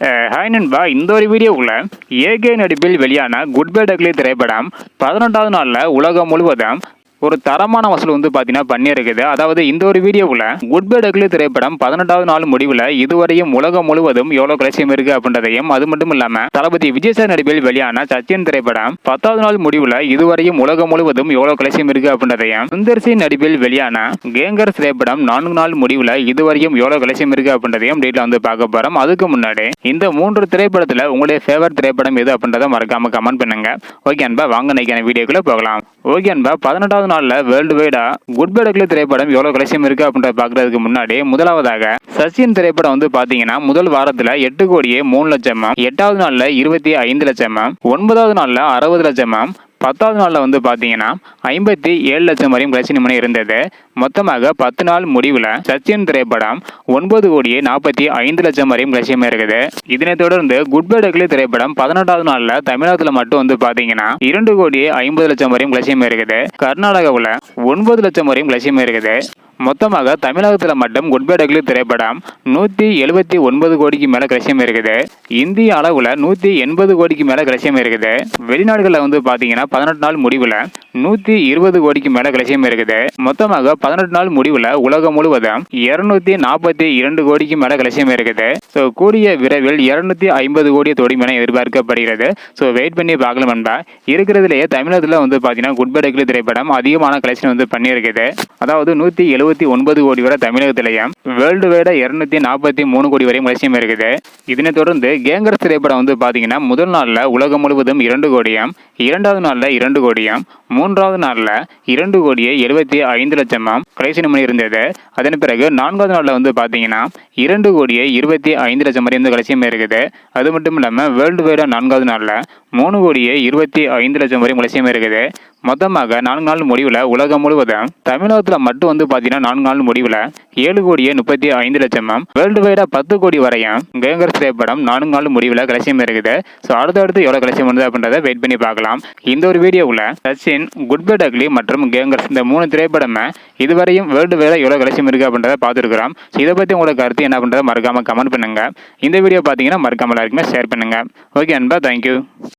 Hi நண்பா இந்த ஒரு வீடியோக்குள்ள ஏகே நடிப்பில் வெளியான குட் பை டக்லி திரைப்படம் பதினெட்டாவது நாளில் உலகம் முழுவதும் ஒரு தரமான வசூல் வந்து பார்த்தீங்கன்னா பண்ணியிருக்குது. அதாவது இந்த ஒரு வீடியோவில் குட்பேட் அக்லி திரைப்படம் பதினெட்டாவது நாள் முடிவில் இதுவரையும் உலகம் முழுவதும் எவ்வளோ கலட்சியம் இருக்கு அப்படின்றதையும் அது மட்டும் இல்லாமல் தளபதி விஜய் நடிப்பில் வெளியான சச்சின் திரைப்படம் பத்தாவது நாள் முடிவில் இதுவரையும் உலகம் முழுவதும் எவ்வளோ கலட்சியம் இருக்கு அப்படின்றதையும் சுந்தர் சிங் நடிப்பில் வெளியான கேங்கர் திரைப்படம் நான்கு நாள் முடிவில் இதுவரையும் எவ்வளோ கலட்சியம் இருக்கு அப்படின்றதையும் டீட்டில் வந்து பார்க்க போகிறோம் அதுக்கு முன்னாடி இந்த மூன்று திரைப்படத்தில் உங்களுடைய ஃபேவரட் திரைப்படம் எது அப்படின்றத மறக்காம கமெண்ட் பண்ணுங்க. ஓகே அன்பா வாங்க நினைக்கிற வீடியோக்குள்ள போகலாம். ஓகே அன்பா பதினெட்டாவது நாளில் வேர்ல்டு வைடா குட் பை டக்லி திரைப்படம் எவ்வளோ கலெக்ஷன் இருக்கு அப்படின்றத பார்க்கறதுக்கு முன்னாடி முதலாவதாக சச்சின் திரைப்படம் வந்து பார்த்தீங்கன்னா முதல் வாரத்தில் எட்டு கோடியே மூணு லட்சமா எட்டாவது நாளில் இருபத்தி ஐந்து லட்சமா ஒன்பதாவது நாளில் அறுபது லட்சமா பத்தாவது நாளில் வந்து பார்த்தீங்கன்னா ஐம்பத்தி ஏழு லட்சம் வரையும் கலெக்ஷன் மணி இருந்தது. மொத்தமாக பத்து நாள் முடிவில் சச்சின் திரைப்படம் ஒன்பது கோடியே நாற்பத்தி ஐந்து லட்சம் வரையும் கலெக்ஷன் இருக்குது. இதனைத் தொடர்ந்து குட் பை டக்லி திரைப்படம் பதினெட்டாவது நாளில் தமிழகத்தில் மட்டும் வந்து பார்த்தீங்கன்னா இரண்டு கோடியே ஐம்பது லட்சம் வரையும் கலெக்ஷன் இருக்குது. கர்நாடகாவில் ஒன்பது லட்சம் வரையும் கலெக்ஷன் இருக்குது. மொத்தமாக தமிழகத்தில் மட்டும் குட்பேடகுலி திரைப்படம் நூற்றி எழுபத்தி ஒன்பது கோடிக்கு மேலே கலெக்ஷன் இருக்குது. இந்திய அளவில் நூற்றி எண்பது கோடிக்கு மேலே கலெக்ஷன் இருக்குது. வெளிநாடுகளில் வந்து பார்த்தீங்கன்னா பதினெட்டு நாள் முடிவில் நூற்றி இருபது கோடிக்கு மேலே கலெக்ஷன் இருக்குது. மொத்தமாக பதினெட்டு நாள் முடிவில் உலகம் முழுவதும் இருநூத்தி நாற்பத்தி இரண்டு கோடிக்கு மேலே கலெக்ஷன் இருக்குது. ஸோ கூடிய விரைவில் இருநூத்தி ஐம்பது கோடி தொடும் என எதிர்பார்க்கப்படுகிறது. ஸோ வெயிட் பண்ணி பார்க்கலாம் நண்பா. இருக்கிறதுலேயே தமிழகத்தில் வந்து பார்த்தீங்கன்னா குட்பேடகுலி டக்லி திரைப்படம் அதிகமான கலெக்ஷன் வந்து பண்ணியிருக்குது. அதாவது நூற்றி எழுபது அறுபத்தி ஒன்பது கோடி வரை தமிழகத்திலேயும் வேர்ல்டு வைட இரநூத்தி நாற்பத்தி மூணு கோடி வரையும் கலெக்ஷன் இருக்குது. இதனைத் தொடர்ந்து கேங்கர் திரைப்படம் வந்து பார்த்தீங்கன்னா முதல் நாளில் உலகம் முழுவதும் இரண்டு கோடியும் இரண்டாவது நாளில் இரண்டு கோடியும் மூன்றாவது நாளில் இரண்டு கோடியே எழுபத்தி ஐந்து லட்சமாம் கடைசி நிமிடம் இருந்தது. அதன் பிறகு நான்காவது நாளில் வந்து பார்த்தீங்கன்னா இரண்டு கோடியே இருபத்தி ஐந்து லட்சம் வரை வந்து கலெக்ஷன் இருக்குது. அது மட்டும் இல்லாமல் வேர்ல்டு வைடாக நான்காவது நாளில் மூணு கோடியே இருபத்தி ஐந்து லட்சம் வரை கலெக்ஷன் இருக்குது. மொத்தமாக நான்கு நாள் முடிவில் உலகம் முழுவதும் தமிழகத்தில் மட்டும் வந்து பார்த்தீங்கன்னா நான்கு நாள் முடிவில் ஏழு கோடியே முப்பத்தி ஐந்து லட்சமும் வேர்ல்டு வைடாக பத்து கோடி வரையும் கேங்கர் திரைப்படம் நான்கு நாள் முடிவில் கலெக்ஷன் இருக்குது. ஸோ அடுத்தடுத்து எவ்வளோ கலெக்ஷன் வருது அப்படின்றத வெயிட் பண்ணி பார்க்கலாம். இந்த ஒரு வீடியோவில் சச்சின் குட் பை டக்லி மற்றும் கேங்கர்ஸ் இந்த மூணு திரைப்படமே இதுவரையும் வேர்ல்டு வேலை எவ்வளோ கலெக்ஷன் இருக்குது அப்படின்றத பார்த்துருக்குறோம். ஸோ இதை பற்றி உங்களோட கருத்து என்ன பண்ணுறதை மறக்காமல் கமெண்ட் பண்ணுங்கள் இந்த வீடியோ பார்த்தீங்கன்னா மறக்காமல் எல்லாருக்குமே ஷேர் பண்ணுங்கள் ஓகே அன்பா தேங்க்யூ